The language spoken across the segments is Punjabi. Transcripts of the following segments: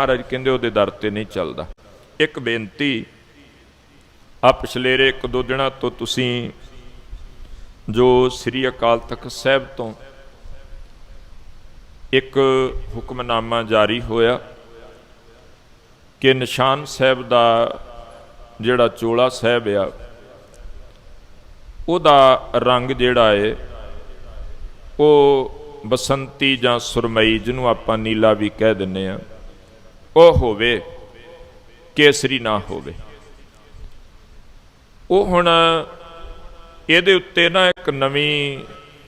ਮਹਾਰਾਜ ਕਹਿੰਦੇ ਉਹਦੇ ਦਰ ਤੇ ਨਹੀਂ ਚੱਲਦਾ। ਇੱਕ ਬੇਨਤੀ ਆ ਪਿਛਲੇਰੇ ਇੱਕ ਦੋ ਦਿਨਾਂ ਤੋਂ ਤੁਸੀਂ ਜੋ ਸ੍ਰੀ ਅਕਾਲ ਤਖਤ ਸਾਹਿਬ ਤੋਂ ਇੱਕ ਹੁਕਮਨਾਮਾ ਜਾਰੀ ਹੋਇਆ ਕਿ ਨਿਸ਼ਾਨ ਸਾਹਿਬ ਦਾ ਜਿਹੜਾ ਚੋਲਾ ਸਾਹਿਬ ਆ, ਉਹਦਾ ਰੰਗ ਜਿਹੜਾ ਏ, ਉਹ ਬਸੰਤੀ ਜਾਂ ਸੁਰਮਈ ਜਿਹਨੂੰ ਆਪਾਂ ਨੀਲਾ ਵੀ ਕਹਿ ਦਿੰਨੇ ਆ ਉਹ ਹੋਵੇ, ਕੇਸਰੀ ਨਾ ਹੋਵੇ। ਉਹ ਹੁਣ ਇਹਦੇ ਉੱਤੇ ਨਾ ਇੱਕ ਨਵੀਂ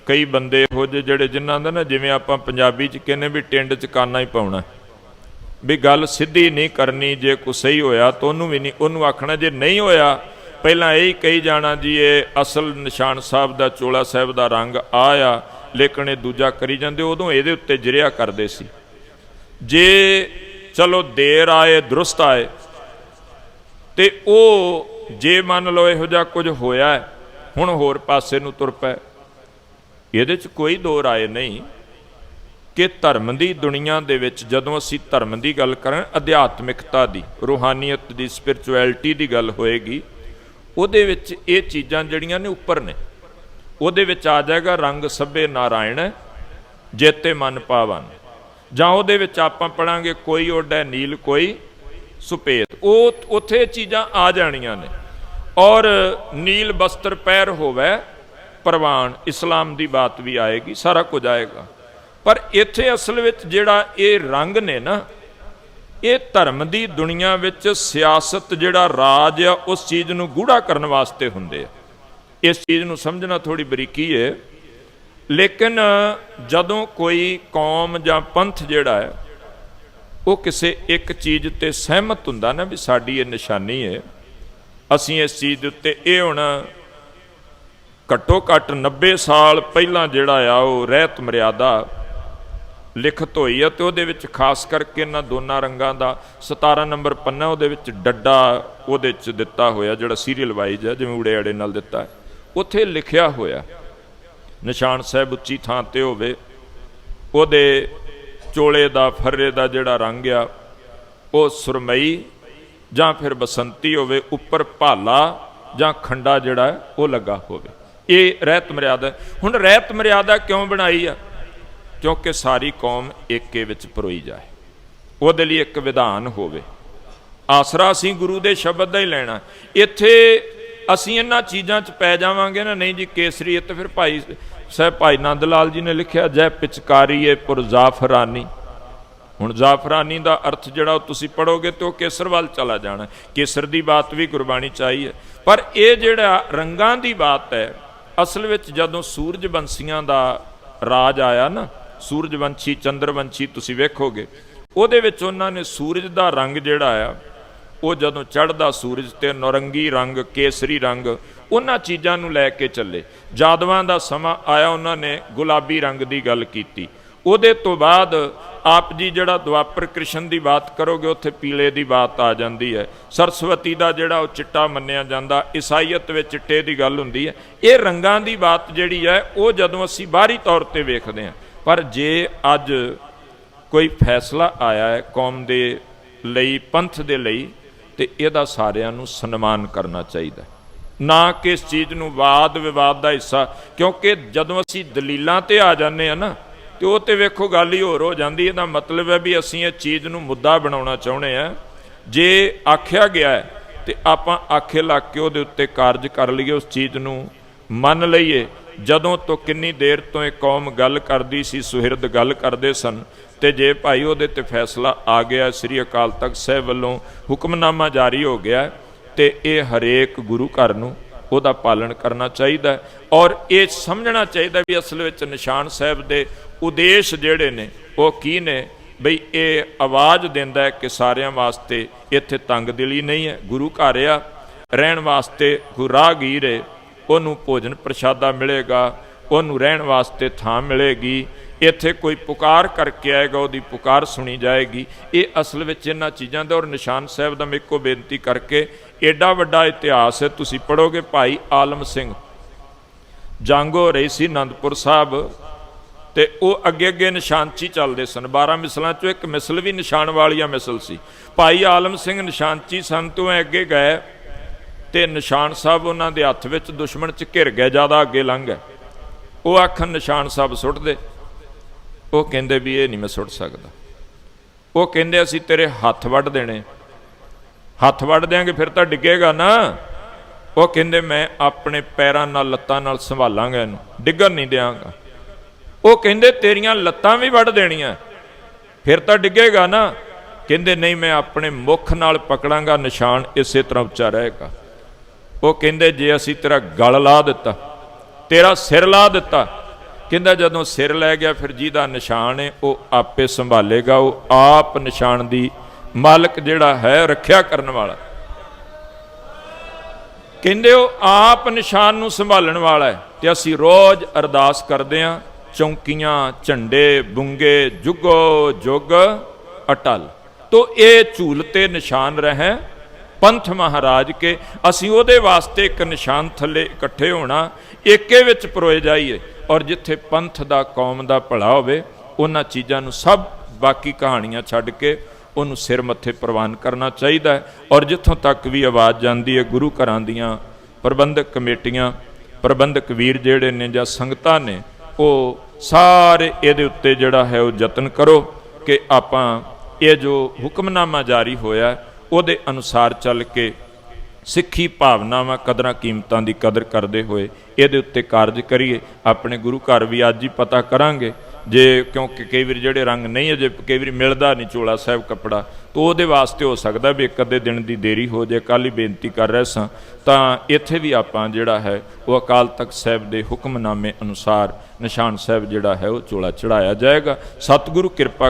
ਕਈ ਬੰਦੇ ਹੋ ਜੇ ਜਿਹੜੇ ਜਿਨ੍ਹਾਂ ਦਾ ਨਾ ਜਿਵੇਂ ਆਪਾਂ ਪੰਜਾਬੀ ਚ ਕਹਿੰਦੇ ਵੀ ਟਿੰਡ ਚ ਕਾਨਾ ਹੀ ਪਾਉਣਾ। ਵੀ ਗੱਲ ਸਿੱਧੀ ਨਹੀਂ ਕਰਨੀ, ਜੇ ਕੋ ਸਹੀ ਹੋਇਆ ਤਾਂ ਉਹਨੂੰ ਵੀ ਨਹੀਂ, ਉਹਨੂੰ ਆਖਣਾ ਜੇ ਨਹੀਂ ਹੋਇਆ, ਪਹਿਲਾਂ ਇਹ ਹੀ ਕਹੀ ਜਾਣਾ ਜੀ, ਇਹ ਅਸਲ ਨਿਸ਼ਾਨ ਸਾਹਿਬ ਦਾ ਚੋਲਾ ਸਾਹਿਬ ਦਾ ਰੰਗ ਆਇਆ, ਲੇਕਿਨ ਇਹ ਦੂਜਾ ਕਰੀ ਜਾਂਦੇ, ਉਦੋਂ ਇਹਦੇ ਉੱਤੇ ਜਿਰਿਆ ਕਰਦੇ ਸੀ। ਜੇ ਚਲੋ ਦੇਰ ਆਏ, ਦਰੁਸਤ ਆਏ। ਤੇ ਉਹ ਜੇ ਮੰਨ ਲਓ ਇਹੋ ਜਿਹਾ ਕੁਝ ਹੋਇਆ ਹੁਣ ਹੋਰ ਪਾਸੇ ਨੂੰ ਤੁਰ ਪਏ। ਇਹਦੇ 'ਚ ਕੋਈ ਦੋ ਰਾਏ ਨਹੀਂ ਕਿ ਧਰਮ ਦੀ ਦੁਨੀਆ ਦੇ ਵਿੱਚ ਜਦੋਂ ਅਸੀਂ ਧਰਮ ਦੀ ਗੱਲ ਕਰਾਂ ਅਧਿਆਤਮਿਕਤਾ ਦੀ, ਰੂਹਾਨੀਅਤ ਦੀ, ਸਪਿਰਚੁਅਲਿਟੀ ਦੀ ਗੱਲ ਹੋਏਗੀ, ਉਹਦੇ ਵਿੱਚ ਇਹ ਚੀਜ਼ਾਂ ਜਿਹੜੀਆਂ ਨੇ ਉੱਪਰ ਨੇ। ਉਹਦੇ ਵਿੱਚ ਆ ਜਾਏਗਾ ਰੰਗ ਸਭੇ ਨਾਰਾਇਣ ਜੇਤੇ ਮਨ ਪਾਵਨ। ਜਾਂ ਉਹਦੇ ਵਿੱਚ ਆਪਾਂ ਪੜਾਂਗੇ ਕੋਈ ਓਡਾ ਨੀਲ, ਕੋਈ ਸੁਪੇਤ ਉਹ ਉੱਥੇ ਇਹ ਚੀਜ਼ਾਂ ਆ ਜਾਣੀਆਂ ਨੇ। ਔਰ ਨੀਲ ਬਸਤਰ ਪਹਿਰ ਹੋਵੇ, ਪ੍ਰਵਾਨ, ਇਸਲਾਮ ਦੀ ਬਾਤ ਵੀ ਆਏਗੀ, ਸਾਰਾ ਕੁਝ ਆਏਗਾ। ਪਰ ਇੱਥੇ ਅਸਲ ਵਿੱਚ ਜਿਹੜਾ ਇਹ ਰੰਗ ਨੇ ਨਾ, ਇਹ ਧਰਮ ਦੀ ਦੁਨੀਆ ਵਿੱਚ ਸਿਆਸਤ ਜਿਹੜਾ ਰਾਜ ਆ, ਉਸ ਚੀਜ਼ ਨੂੰ ਗੂੜਾ ਕਰਨ ਵਾਸਤੇ ਹੁੰਦੇ ਆ। ਇਸ ਚੀਜ਼ ਨੂੰ ਸਮਝਣਾ ਥੋੜੀ ਬਰੀਕੀ ਹੈ ਲੇਕਿਨ ਜਦੋਂ ਕੋਈ ਕੌਮ ਜਾਂ ਪੰਥ ਜਿਹੜਾ ਹੈ, ਉਹ ਕਿਸੇ ਇੱਕ ਚੀਜ਼ ਤੇ ਸਹਿਮਤ ਹੁੰਦਾ ਨਾ ਵੀ ਸਾਡੀ ਇਹ ਨਿਸ਼ਾਨੀ ਹੈ, ਅਸੀਂ ਇਸ ਚੀਜ਼ ਦੇ ਉੱਤੇ ਇਹ ਹੁਣ ਘੱਟੋ ਘੱਟ 90 ਸਾਲ ਪਹਿਲਾਂ ਜਿਹੜਾ ਆ, ਉਹ ਰਹਿਤ ਮਰਿਆਦਾ ਲਿਖਤ ਹੋਈ ਆ ਤੇ ਉਹਦੇ ਵਿੱਚ ਖਾਸ ਕਰਕੇ ਇਹਨਾਂ ਦੋਨਾਂ ਰੰਗਾਂ ਦਾ 17 ਨੰਬਰ ਪੰਨਾ ਉਹਦੇ ਵਿੱਚ ਡੱਡਾ ਉਹਦੇ ਚ ਦਿੱਤਾ ਹੋਇਆ, ਜਿਹੜਾ ਸੀਰੀਅਲ ਵਾਈਜ਼ ਹੈ ਜਿਵੇਂ ਉੜੇ ਅੜੇ ਨਾਲ ਦਿੱਤਾ। ਉੱਥੇ ਲਿਖਿਆ ਹੋਇਆ ਨਿਸ਼ਾਨ ਸਾਹਿਬ ਉੱਚੀ ਥਾਂ ਤੇ ਹੋਵੇ, ਉਹਦੇ ਚੋਲੇ ਦਾ, ਫਰਰੇ ਦਾ ਜਿਹੜਾ ਰੰਗ ਆ, ਉਹ ਸੁਰਮਈ ਜਾਂ ਫਿਰ ਬਸੰਤੀ ਹੋਵੇ, ਉੱਪਰ ਭਾਲਾ ਜਾਂ ਖੰਡਾ ਜਿਹੜਾ, ਉਹ ਲੱਗਾ ਹੋਵੇ। ਇਹ ਰਹਿਤ ਮਰਿਆਦਾ ਹੁਣ ਰਹਿਤ ਮਰਿਆਦਾ ਕਿਉਂ ਬਣਾਈ ਆ? ਕਿਉਂਕਿ ਸਾਰੀ ਕੌਮ ਏਕੇ ਵਿੱਚ ਪਰੋਈ ਜਾਏ। ਉਹਦੇ ਲਈ ਇੱਕ ਵਿਧਾਨ ਹੋਵੇ। ਆਸਰਾ ਅਸੀਂ ਗੁਰੂ ਦੇ ਸ਼ਬਦ ਦਾ ਹੀ ਲੈਣਾ। ਇੱਥੇ ਅਸੀਂ ਇਹਨਾਂ ਚੀਜ਼ਾਂ 'ਚ ਪੈ ਜਾਵਾਂਗੇ ਨਾ। ਨਹੀਂ ਜੀ ਕੇਸਰੀ ਤਾਂ ਫਿਰ ਭਾਈ ਸਾਹਿਬ, ਭਾਈ ਨੰਦ ਲਾਲ ਜੀ ਨੇ ਲਿਖਿਆ, ਜੈ ਪਿਚਕਾਰੀ ਏ ਪੁਰ ਜ਼ਾਫਰਾਨੀ। ਹੁਣ ਜ਼ਾਫਰਾਨੀ ਦਾ ਅਰਥ ਜਿਹੜਾ ਉਹ ਤੁਸੀਂ ਪੜੋਗੇ ਤੇ ਉਹ ਕੇਸਰ ਵੱਲ ਚਲਾ ਜਾਣਾ। ਕੇਸਰ ਦੀ ਬਾਤ ਵੀ ਗੁਰਬਾਣੀ ਚ ਆਈ ਹੈ। ਪਰ ਇਹ ਜਿਹੜਾ ਰੰਗਾਂ ਦੀ ਬਾਤ ਹੈ, ਅਸਲ ਵਿੱਚ ਜਦੋਂ ਸੂਰਜਵੰਸ਼ੀਆਂ ਦਾ ਰਾਜ ਆਇਆ ਨਾ, ਸੂਰਜਵੰਸ਼ੀ, ਚੰਦਰਵੰਸ਼ੀ ਤੁਸੀਂ ਵੇਖੋਗੇ, ਉਹਦੇ ਵਿੱਚ ਉਹਨਾਂ ਨੇ ਸੂਰਜ ਦਾ ਰੰਗ ਜਿਹੜਾ ਆ ਉਹ ਜਦੋਂ ਚੜ੍ਹਦਾ ਸੂਰਜ ਤੇ ਨੌਰੰਗੀ ਰੰਗ, ਕੇਸਰੀ ਰੰਗ, ਉਹਨਾਂ ਚੀਜ਼ਾਂ ਨੂੰ ਲੈ ਕੇ ਚੱਲੇ। ਜਾਦਵਾਂ ਦਾ ਸਮਾਂ ਆਇਆ, ਉਹਨਾਂ ਨੇ ਗੁਲਾਬੀ ਰੰਗ ਦੀ ਗੱਲ ਕੀਤੀ। ਉਹਦੇ ਤੋਂ ਬਾਅਦ ਆਪ ਜੀ ਜਿਹੜਾ ਦੁਆਪਰ ਕ੍ਰਿਸ਼ਨ ਦੀ ਬਾਤ ਕਰੋਗੇ, ਉੱਥੇ ਪੀਲੇ ਦੀ ਬਾਤ ਆ ਜਾਂਦੀ ਹੈ। ਸਰਸਵਤੀ ਦਾ ਜਿਹੜਾ ਉਹ ਚਿੱਟਾ ਮੰਨਿਆ ਜਾਂਦਾ, ਈਸਾਈਅਤ ਵਿੱਚ ਚਿੱਟੇ ਦੀ ਗੱਲ ਹੁੰਦੀ ਹੈ। ਇਹ ਰੰਗਾਂ ਦੀ ਬਾਤ ਜਿਹੜੀ ਹੈ, ਉਹ ਜਦੋਂ ਅਸੀਂ ਬਾਹਰੀ ਤੌਰ ਤੇ ਵੇਖਦੇ ਹਾਂ, ਪਰ ਜੇ ਅੱਜ ਕੋਈ ਫੈਸਲਾ ਆਇਆ ਹੈ ਕੌਮ ਦੇ ਲਈ, ਪੰਥ ਦੇ ਲਈ ਤੇ ਇਹਦਾ ਸਾਰਿਆਂ ਨੂੰ ਸਨਮਾਨ ਕਰਨਾ ਚਾਹੀਦਾ ਨਾ ਕਿ ਇਸ ਚੀਜ਼ ਨੂੰ ਵਾਦ ਵਿਵਾਦ ਦਾ ਹਿੱਸਾ, ਕਿਉਂਕਿ ਜਦੋਂ ਅਸੀਂ ਦਲੀਲਾਂ ਤੇ ਆ ਜਾਂਦੇ ਆ ਨਾ, ਤੇ ਉਹ ਤੇ ਵੇਖੋ ਗੱਲ ਹੀ ਹੋਰ ਹੋ ਜਾਂਦੀ ਇਹਦਾ ਮਤਲਬ ਹੈ ਵੀ ਅਸੀਂ ਇਹ ਚੀਜ਼ ਨੂੰ ਮੁੱਦਾ ਬਣਾਉਣਾ ਚਾਹੁੰਦੇ ਆ ਜੇ ਆਖਿਆ ਗਿਆ ਹੈ ਤੇ ਆਪਾਂ ਆਖੇ ਲੱਗ ਕੇ ਉਹਦੇ ਉੱਤੇ ਕਾਰਜ ਕਰ ਲਈਏ, ਉਸ ਚੀਜ਼ ਨੂੰ ਮੰਨ ਲਈਏ। ਜਦੋਂ ਤੋਂ ਕਿੰਨੀ ਦੇਰ ਤੋਂ ਇਹ ਕੌਮ ਗੱਲ ਕਰਦੀ ਸੀ ਸੁਹਿਰਦ ਗੱਲ ਕਰਦੇ ਸਨ ਤੇ ਜੇ ਭਾਈ ਉਹਦੇ ਤੇ ਫੈਸਲਾ ਆ ਗਿਆ ਸ੍ਰੀ ਅਕਾਲ ਤਖਤ ਸਾਹਿਬ ਵੱਲੋਂ ਹੁਕਮਨਾਮਾ ਜਾਰੀ ਹੋ ਗਿਆ ਹੈ, ਤੇ ਇਹ ਹਰੇਕ ਗੁਰੂ ਘਰ ਨੂੰ ਉਹਦਾ ਪਾਲਣ ਕਰਨਾ ਚਾਹੀਦਾ ਔਰ ਇਹ ਸਮਝਣਾ ਚਾਹੀਦਾ ਵੀ ਅਸਲ ਵਿੱਚ ਨਿਸ਼ਾਨ ਸਾਹਿਬ ਦੇ ਉਦੇਸ਼ ਜਿਹੜੇ ਨੇ ਉਹ ਕੀ ਨੇ? ਬਈ ਇਹ ਆਵਾਜ਼ ਦਿੰਦਾ ਹੈ ਕਿ ਸਾਰਿਆਂ ਵਾਸਤੇ ਇੱਥੇ ਤੰਗ ਦਿਲੀ ਨਹੀਂ ਹੈ ਗੁਰੂ ਘਰ ਆ ਰਹਿਣ ਵਾਸਤੇ ਗੁਰਾਗੀਰ ਹੈ। ਉਹਨੂੰ ਭੋਜਨ ਪ੍ਰਸ਼ਾਦਾ ਮਿਲੇਗਾ, ਉਹਨੂੰ ਰਹਿਣ ਵਾਸਤੇ ਥਾਂ ਮਿਲੇਗੀ, ਇੱਥੇ ਕੋਈ ਪੁਕਾਰ ਕਰਕੇ ਆਏਗਾ, ਉਹਦੀ ਪੁਕਾਰ ਸੁਣੀ ਜਾਏਗੀ। ਇਹ ਅਸਲ ਵਿੱਚ ਇਹਨਾਂ ਚੀਜ਼ਾਂ ਦਾ ਔਰ ਨਿਸ਼ਾਨ ਸਾਹਿਬ ਦਾ ਮੇਕੋ ਬੇਨਤੀ ਕਰਕੇ ਐਡਾ ਵੱਡਾ ਇਤਿਹਾਸ ਹੈ, ਤੁਸੀਂ ਪੜੋਗੇ ਭਾਈ ਆਲਮ ਸਿੰਘ। ਜੰਗ ਹੋ ਰਹੀ ਸੀ ਆਨੰਦਪੁਰ ਸਾਹਿਬ ਤੇ ਉਹ ਅੱਗੇ ਅੱਗੇ ਨਿਸ਼ਾਨਚੀ ਚੱਲਦੇ ਸਨ। 12 ਮਿਸਲਾਂ ਚੋਂ ਇੱਕ ਮਿਸਲ ਵੀ ਨਿਸ਼ਾਨ ਵਾਲੀਆਂ ਮਿਸਲ ਸੀ। ਭਾਈ ਆਲਮ ਸਿੰਘ ਨਿਸ਼ਾਨਚੀ ਸਨ, ਤੋਂ ਐ ਅੱਗੇ ਗਏ। ਤੇ ਨਿਸ਼ਾਨ ਸਾਹਿਬ ਉਹਨਾਂ ਦੇ ਹੱਥ ਵਿੱਚ ਦੁਸ਼ਮਣ ਚ ਘਿਰ ਗਏ, ਜ਼ਿਆਦਾ ਅੱਗੇ ਲੰਘ ਗਏ। ਉਹ ਆਖਣ, ਨਿਸ਼ਾਨ ਸਾਹਿਬ ਸੁੱਟ ਦੇ। ਉਹ ਕਹਿੰਦੇ ਵੀ ਇਹ ਨਹੀਂ ਮੈਂ ਸੁੱਟ ਸਕਦਾ। ਉਹ ਕਹਿੰਦੇ, ਅਸੀਂ ਤੇਰੇ ਹੱਥ ਵੱਢ ਦੇਣੇ। ਹੱਥ ਵੱਢ ਦਿਆਂਗੇ, ਫਿਰ ਤਾਂ ਡਿੱਗੇਗਾ ਨਾ। ਉਹ ਕਹਿੰਦੇ, ਮੈਂ ਆਪਣੇ ਪੈਰਾਂ ਨਾਲ, ਲੱਤਾਂ ਨਾਲ ਸੰਭਾਲਾਂਗਾ ਇਹਨੂੰ। ਡਿੱਗਣ ਨਹੀਂ ਦਿਆਂਗਾ। ਉਹ ਕਹਿੰਦੇ, ਤੇਰੀਆਂ ਲੱਤਾਂ ਵੀ ਵੱਢ ਦੇਣੀਆਂ। ਫਿਰ ਤਾਂ ਡਿੱਗੇਗਾ ਨਾ। ਕਹਿੰਦੇ, ਨਹੀਂ, ਮੈਂ ਆਪਣੇ ਮੁਖ ਨਾਲ ਪਕੜਾਂਗਾ। ਨਿਸ਼ਾਨ ਇਸੇ ਤਰ੍ਹਾਂ ਉੱਚਾ ਰਹੇਗਾ। ਉਹ ਕਹਿੰਦੇ ਜੇ ਅਸੀਂ ਤੇਰਾ ਗਲ ਲਾ ਦਿੱਤਾ, ਤੇਰਾ ਸਿਰ ਲਾ ਦਿੱਤਾ, ਕਹਿੰਦਾ ਜਦੋਂ ਸਿਰ ਲੈ ਗਿਆ ਫਿਰ ਜਿਹਦਾ ਨਿਸ਼ਾਨ ਹੈ ਉਹ ਆਪੇ ਸੰਭਾਲੇਗਾ, ਉਹ ਆਪ ਨਿਸ਼ਾਨ ਦੀ ਮਾਲਕ ਜਿਹੜਾ ਹੈ ਰੱਖਿਆ ਕਰਨ ਵਾਲਾ। ਕਹਿੰਦੇ ਉਹ ਆਪ ਨਿਸ਼ਾਨ ਨੂੰ ਸੰਭਾਲਣ ਵਾਲਾ ਹੈ ਤੇ ਅਸੀਂ ਰੋਜ਼ ਅਰਦਾਸ ਕਰਦੇ ਹਾਂ, ਚੌਂਕੀਆਂ, ਝੰਡੇ, ਬੁੰਗੇ, ਜੁਗੋ ਜੁਗ, ਅਟਲ। ਤੋ ਇਹ ਝੂਲ ਤੇ ਨਿਸ਼ਾਨ ਰਹੇ ਪੰਥ ਮਹਾਰਾਜ ਕੇ, ਅਸੀਂ ਉਹਦੇ ਵਾਸਤੇ ਇੱਕ ਨਿਸ਼ਾਨ ਥੱਲੇ ਇਕੱਠੇ ਹੋਣਾ, ਏਕੇ ਵਿੱਚ ਪਰੋਏ ਜਾਈਏ, ਔਰ ਜਿੱਥੇ ਪੰਥ ਦਾ, ਕੌਮ ਦਾ ਭਲਾ ਹੋਵੇ, ਉਹਨਾਂ ਚੀਜ਼ਾਂ ਨੂੰ ਸਭ ਬਾਕੀ ਕਹਾਣੀਆਂ ਛੱਡ ਕੇ ਉਹਨੂੰ ਸਿਰ ਮੱਥੇ ਪ੍ਰਵਾਨ ਕਰਨਾ ਚਾਹੀਦਾ ਹੈ। ਔਰ ਜਿੱਥੋਂ ਤੱਕ ਵੀ ਆਵਾਜ਼ ਜਾਂਦੀ ਹੈ, ਗੁਰੂ ਘਰਾਂ ਦੀਆਂ ਪ੍ਰਬੰਧਕ ਕਮੇਟੀਆਂ, ਪ੍ਰਬੰਧਕ ਵੀਰ ਜਿਹੜੇ ਨੇ ਜਾਂ ਸੰਗਤਾਂ ਨੇ, ਉਹ ਸਾਰੇ ਇਹਦੇ ਉੱਤੇ ਜਿਹੜਾ ਹੈ ਉਹ ਯਤਨ ਕਰੋ ਕਿ ਆਪਾਂ ਇਹ ਜੋ ਹੁਕਮਨਾਮਾ ਜਾਰੀ ਹੋਇਆ ਉਹਦੇ ਅਨੁਸਾਰ ਚੱਲ ਕੇ ਸਿੱਖੀ ਭਾਵਨਾਵਾਂ ਕਦਰਾਂ ਕੀਮਤਾਂ ਦੀ ਕਦਰ ਕਰਦੇ ਹੋਏ ਇਹਦੇ ਉੱਤੇ ਕਾਰਜ ਕਰੀਏ। ਆਪਣੇ ਗੁਰੂ ਘਰ ਵੀ ਅੱਜ ਹੀ ਪਤਾ ਕਰਾਂਗੇ। ਜੇ ਕਿਉਂਕਿ ਕਈ ਵਾਰ ਜਿਹੜੇ ਰੰਗ ਨਹੀਂ ਅਜੇ, ਕਈ ਵਾਰ ਮਿਲਦਾ ਨਹੀਂ ਚੋਲਾ ਸਾਹਿਬ ਕੱਪੜਾ, ਤਾਂ ਉਹਦੇ ਵਾਸਤੇ ਹੋ ਸਕਦਾ ਵੀ ਇੱਕ ਅੱਧੇ ਦਿਨ ਦੀ ਦੇਰੀ ਹੋ ਜਾਏ ਕੱਲ ਹੀ ਬੇਨਤੀ ਕਰ ਰਹੇ ਸਾਂ। ਤਾਂ ਇੱਥੇ ਵੀ ਆਪਾਂ ਜਿਹੜਾ ਹੈ, ਉਹ ਅਕਾਲ ਤਖਤ ਸਾਹਿਬ ਦੇ ਹੁਕਮਨਾਮੇ ਅਨੁਸਾਰ ਨਿਸ਼ਾਨ ਸਾਹਿਬ ਜਿਹੜਾ ਹੈ, ਉਹ ਚੋਲਾ ਚੜਾਇਆ ਜਾਏਗਾ। ਸਤਿਗੁਰੂ ਕਿਰਪਾ